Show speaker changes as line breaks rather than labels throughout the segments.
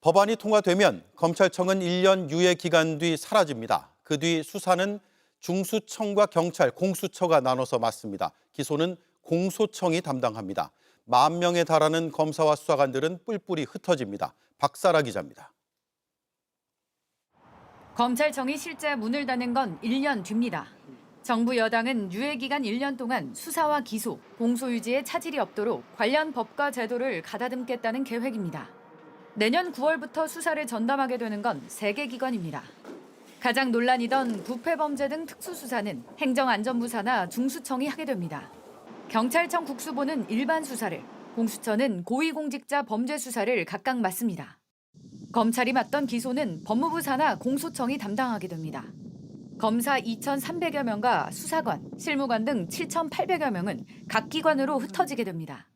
법안이 통과되면 검찰청은 1년 유예 기간 뒤 사라집니다. 그 뒤 수사는 중수청과 경찰, 공수처가 나눠서 맡습니다. 기소는 공소청이 담당합니다. 만 명에 달하는 검사와 수사관들은 뿔뿔이 흩어집니다. 박사라 기자입니다.
검찰청이 실제 문을 닫는 건 1년 뒤입니다. 정부 여당은 유예 기간 1년 동안 수사와 기소, 공소 유지에 차질이 없도록 관련 법과 제도를 가다듬겠다는 계획입니다. 내년 9월부터 수사를 전담하게 되는 건 세 개 기관입니다. 가장 논란이던 부패 범죄 등 특수 수사는 행정안전부사나 중수청이 하게 됩니다. 경찰청 국수보는 일반 수사를, 공수처는 고위공직자 범죄 수사를 각각 맡습니다. 검찰이 맡던 기소는 법무부 산하 공소청이 담당하게 됩니다. 검사 2,300여 명과 수사관, 실무관 등 7,800여 명은 각 기관으로 흩어지게 됩니다.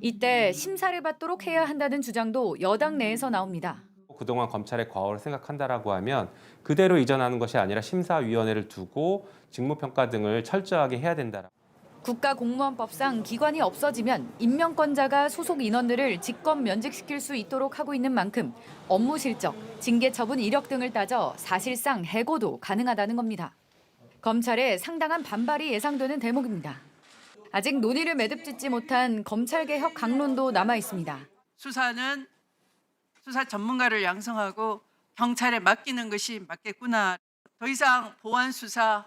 이때 심사를 받도록 해야 한다는 주장도 여당 내에서 나옵니다.
그동안 검찰의 과오를 생각한다라고 하면 그대로 이전하는 것이 아니라 심사위원회를 두고 직무평가 등을 철저하게 해야 된다.
국가공무원법상 기관이 없어지면 임명권자가 소속 인원들을 직권 면직시킬 수 있도록 하고 있는 만큼 업무 실적, 징계 처분 이력 등을 따져 사실상 해고도 가능하다는 겁니다. 검찰에 상당한 반발이 예상되는 대목입니다. 아직 논의를 매듭짓지 못한 검찰 개혁 강론도 남아 있습니다.
수사는 수사 전문가를 양성하고 경찰에 맡기는 것이 맞겠구나. 더 이상 보안 수사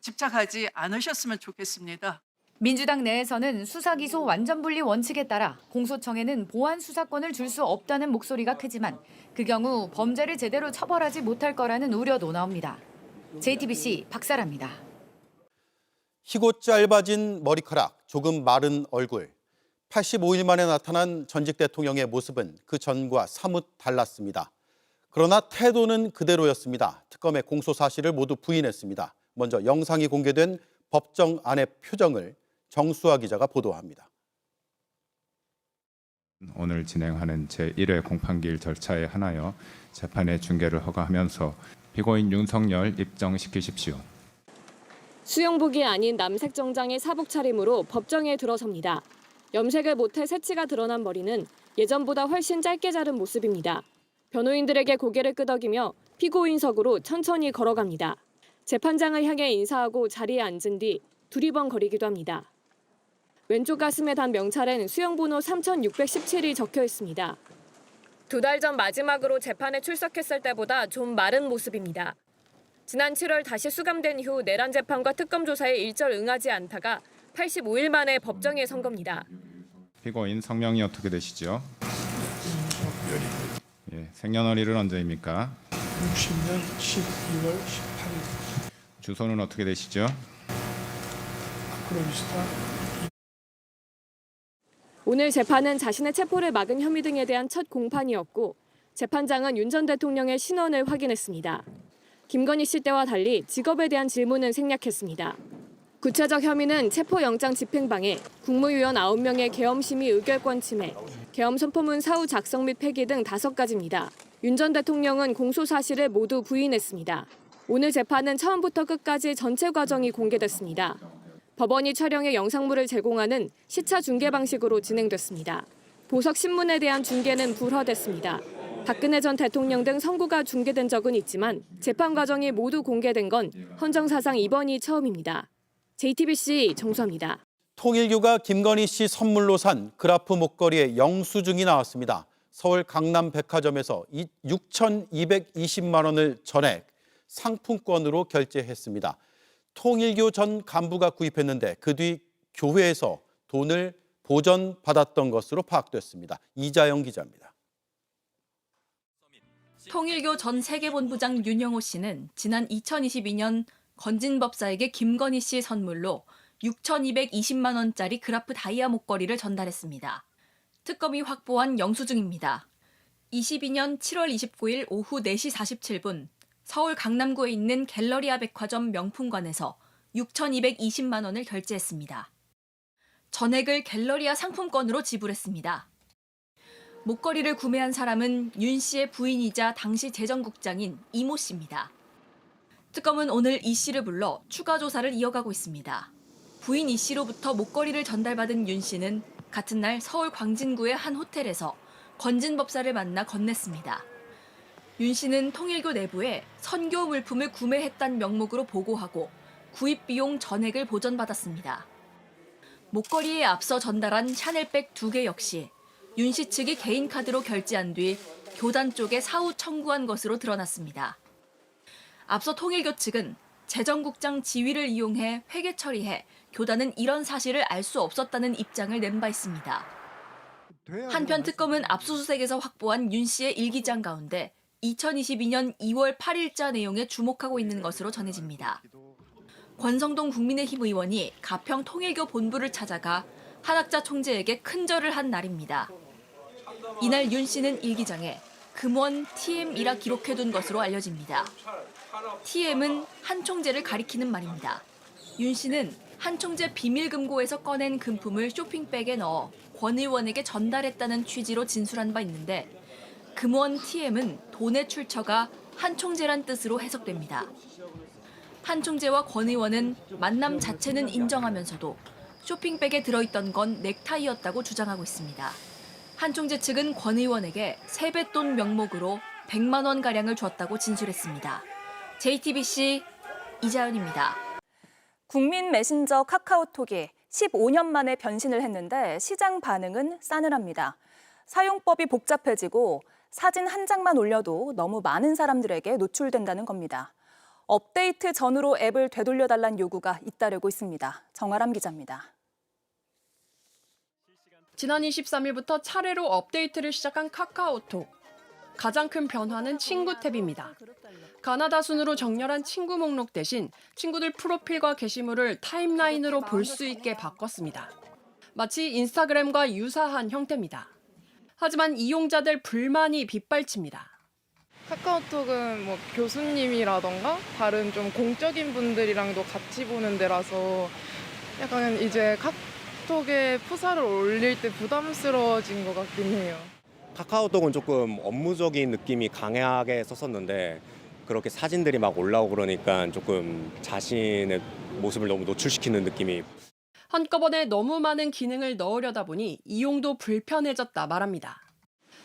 집착하지 않으셨으면 좋겠습니다.
민주당 내에서는 수사 기소 완전 분리 원칙에 따라 공소청에는 보안 수사권을 줄 수 없다는 목소리가 크지만 그 경우 범죄를 제대로 처벌하지 못할 거라는 우려도 나옵니다. JTBC 박사라입니다.
희고 짧아진 머리카락, 조금 마른 얼굴. 85일 만에 나타난 전직 대통령의 모습은 그 전과 사뭇 달랐습니다. 그러나 태도는 그대로였습니다. 특검의 공소 사실을 모두 부인했습니다. 먼저 영상이 공개된 법정 안의 표정을 정수아 기자가 보도합니다.
오늘 진행하는 제1회 공판기일 절차에 한하여 재판의 중계를 허가하면서 피고인 윤석열 입정시키십시오.
수영복이 아닌 남색 정장의 사복 차림으로 법정에 들어섭니다. 염색을 못해 새치가 드러난 머리는 예전보다 훨씬 짧게 자른 모습입니다. 변호인들에게 고개를 끄덕이며 피고인석으로 천천히 걸어갑니다. 재판장을 향해 인사하고 자리에 앉은 뒤 두리번거리기도 합니다. 왼쪽 가슴에 단 명찰엔 수영번호 3617이 적혀 있습니다. 두 달 전 마지막으로 재판에 출석했을 때보다 좀 마른 모습입니다. 지난 7월 다시 수감된 후 내란 재판과 특검 조사에 일절 응하지 않다가 85일 만에 법정에 선 겁니다.
피고인 성명이 어떻게 되시죠? 예, 생년월일은 언제입니까?
60년 12월 18일
주소는 어떻게 되시죠?
아크로비스타
오늘 재판은 자신의 체포를 막은 혐의 등에 대한 첫 공판이었고 재판장은 윤 전 대통령의 신원을 확인했습니다. 김건희 씨 때와 달리 직업에 대한 질문은 생략했습니다. 구체적 혐의는 체포영장 집행방해, 국무위원 9명의 계엄심의 의결권 침해, 계엄 선포문 사후 작성 및 폐기 등 5가지입니다. 윤 전 대통령은 공소 사실을 모두 부인했습니다. 오늘 재판은 처음부터 끝까지 전체 과정이 공개됐습니다. 법원이 촬영해 영상물을 제공하는 시차 중계 방식으로 진행됐습니다. 보석 신문에 대한 중계는 불허됐습니다. 박근혜 전 대통령 등 선고가 중계된 적은 있지만 재판 과정이 모두 공개된 건 헌정사상 이번이 처음입니다. JTBC 정수합니다.
통일교가 김건희 씨 선물로 산 그라프 목걸이의 영수증이 나왔습니다. 서울 강남 백화점에서 6,220만 원을 전액 상품권으로 결제했습니다. 통일교 전 간부가 구입했는데 그 뒤 교회에서 돈을 보전받았던 것으로 파악됐습니다. 이자영 기자입니다.
통일교 전 세계본부장 윤영호 씨는 지난 2022년 건진 법사에게 김건희 씨 선물로 6,220만 원짜리 그라프 다이아 목걸이를 전달했습니다. 특검이 확보한 영수증입니다. 22년 7월 29일 오후 4시 47분 서울 강남구에 있는 갤러리아 백화점 명품관에서 6,220만 원을 결제했습니다. 전액을 갤러리아 상품권으로 지불했습니다. 목걸이를 구매한 사람은 윤 씨의 부인이자 당시 재정국장인 이모 씨입니다. 특검은 오늘 이 씨를 불러 추가 조사를 이어가고 있습니다. 부인 이 씨로부터 목걸이를 전달받은 윤 씨는 같은 날 서울 광진구의 한 호텔에서 건진 법사를 만나 건넸습니다. 윤 씨는 통일교 내부에 선교 물품을 구매했다는 명목으로 보고하고 구입 비용 전액을 보전받았습니다. 목걸이에 앞서 전달한 샤넬백 두 개 역시 윤 씨 측이 개인 카드로 결제한 뒤 교단 쪽에 사후 청구한 것으로 드러났습니다. 앞서 통일교 측은 재정국장 지위를 이용해 회계 처리해 교단은 이런 사실을 알 수 없었다는 입장을 낸 바 있습니다. 한편 특검은 압수수색에서 확보한 윤 씨의 일기장 가운데 2022년 2월 8일자 내용에 주목하고 있는 것으로 전해집니다. 권성동 국민의힘 의원이 가평 통일교 본부를 찾아가 한학자 총재에게 큰 절을 한 날입니다. 이날 윤 씨는 일기장에 금원 TM이라 기록해둔 것으로 알려집니다. TM은 한 총재를 가리키는 말입니다. 윤 씨는 한 총재 비밀금고에서 꺼낸 금품을 쇼핑백에 넣어 권 의원에게 전달했다는 취지로 진술한 바 있는데 금원 TM은 돈의 출처가 한 총재란 뜻으로 해석됩니다. 한 총재와 권 의원은 만남 자체는 인정하면서도 쇼핑백에 들어있던 건 넥타이였다고 주장하고 있습니다. 한 총재 측은 권 의원에게 세뱃돈 명목으로 100만 원 가량을 줬다고 진술했습니다. JTBC 이자연입니다.
국민 메신저 카카오톡이 15년 만에 변신을 했는데 시장 반응은 싸늘합니다. 사용법이 복잡해지고 사진 한 장만 올려도 너무 많은 사람들에게 노출된다는 겁니다. 업데이트 전후로 앱을 되돌려달란 요구가 잇따르고 있습니다. 정아람 기자입니다.
지난 23일부터 차례로 업데이트를 시작한 카카오톡. 가장 큰 변화는 친구 탭입니다. 가나다 순으로 정렬한 친구 목록 대신 친구들 프로필과 게시물을 타임라인으로 볼 수 있게 바꿨습니다. 마치 인스타그램과 유사한 형태입니다. 하지만 이용자들 불만이 빗발칩니다.
카카오톡은 뭐 교수님이라던가 다른 좀 공적인 분들이랑도 같이 보는 데라서 약간 이제 카 톡에 프사를 올릴 때 부담스러워진 것 같긴 해요.
카카오톡은 조금 업무적인 느낌이 강하게 썼었는데 그렇게 사진들이 막 올라오고 그러니까 조금 자신의 모습을 너무 노출시키는 느낌이
한꺼번에 너무 많은 기능을 넣으려다 보니 이용도 불편해졌다 말합니다.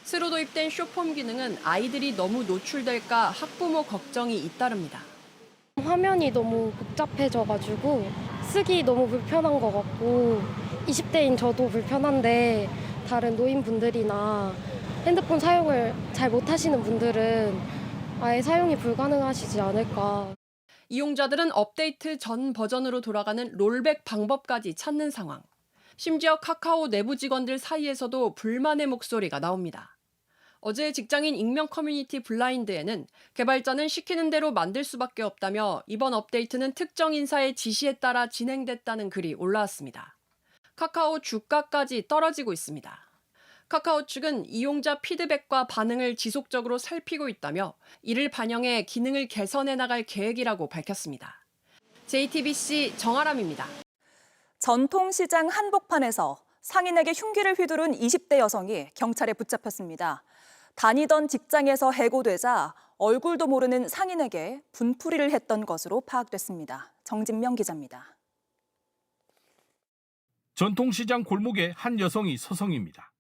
새로 도입된 쇼폼 기능은 아이들이 너무 노출될까 학부모 걱정이 잇따릅니다.
화면이 너무 복잡해져가지고 쓰기 너무 불편한 것 같고 20대인 저도 불편한데 다른 노인분들이나 핸드폰 사용을 잘 못하시는 분들은 아예 사용이 불가능하시지 않을까.
이용자들은 업데이트 전 버전으로 돌아가는 롤백 방법까지 찾는 상황. 심지어 카카오 내부 직원들 사이에서도 불만의 목소리가 나옵니다. 어제 직장인 익명 커뮤니티 블라인드에는 개발자는 시키는 대로 만들 수밖에 없다며 이번 업데이트는 특정 인사의 지시에 따라 진행됐다는 글이 올라왔습니다. 카카오 주가까지 떨어지고 있습니다. 카카오 측은 이용자 피드백과 반응을 지속적으로 살피고 있다며 이를 반영해 기능을 개선해 나갈 계획이라고 밝혔습니다. JTBC 정아람입니다.
전통시장 한복판에서 상인에게 흉기를 휘두른 20대 여성이 경찰에 붙잡혔습니다. 다니던 직장에서 해고되자 얼굴도 모르는 상인에게 분풀이를 했던 것으로 파악됐습니다. 정진명 기자입니다.
전통시장 골목에 한 여성이 서성입니다.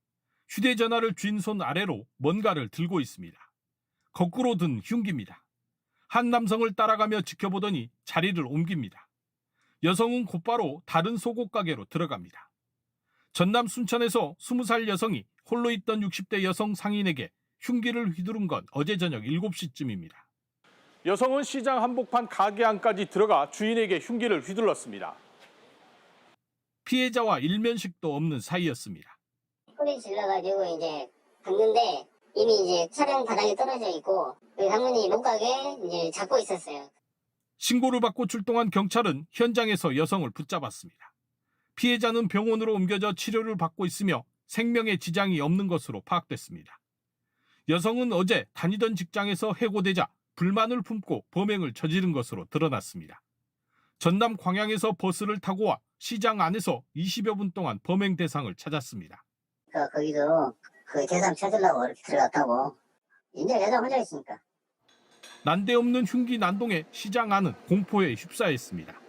휴대전화를 쥔 손 아래로 뭔가를 들고 있습니다. 거꾸로 든 흉기입니다. 한 남성을 따라가며 지켜보더니 자리를 옮깁니다. 여성은 곧바로 다른 속옷 가게로 들어갑니다. 전남 순천에서 20살 여성이 홀로 있던 60대 여성 상인에게 흉기를 휘두른 건 어제 저녁 7시쯤입니다. 여성은 시장 한복판 가게 안까지 들어가 주인에게 흉기를 휘둘렀습니다. 피해자와 일면식도 없는 사이였습니다.
소리 질러가지고 이제 갔는데 이미 이제 차량 바닥에 떨어져 있고 그 상문이 못 가게 이제 잡고 있었어요.
신고를 받고 출동한 경찰은 현장에서 여성을 붙잡았습니다. 피해자는 병원으로 옮겨져 치료를 받고 있으며 생명에 지장이 없는 것으로 파악됐습니다. 여성은 어제 다니던 직장에서 해고되자 불만을 품고 범행을 저지른 것으로 드러났습니다. 전남 광양에서 버스를 타고 와 시장 안에서 20여 분 동안 범행 대상을 찾았습니다.
그 거기도 그 대상 찾으려고 이렇게 들어갔다고 이제 여자 혼자 있으니까
난데없는 흉기 난동에 시장 안은 공포에 휩싸였습니다.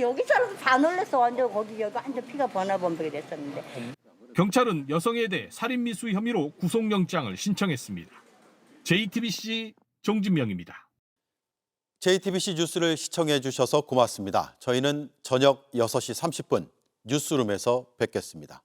여기 사람도 다 놀랐어. 완전 거기 여기 완전 피가 번화번복이 됐었는데.
경찰은 여성에 대해 살인미수 혐의로 구속영장을 신청했습니다. JTBC 정진명입니다.
JTBC 뉴스를 시청해 주셔서 고맙습니다. 저희는 저녁 6시 30분 뉴스룸에서 뵙겠습니다.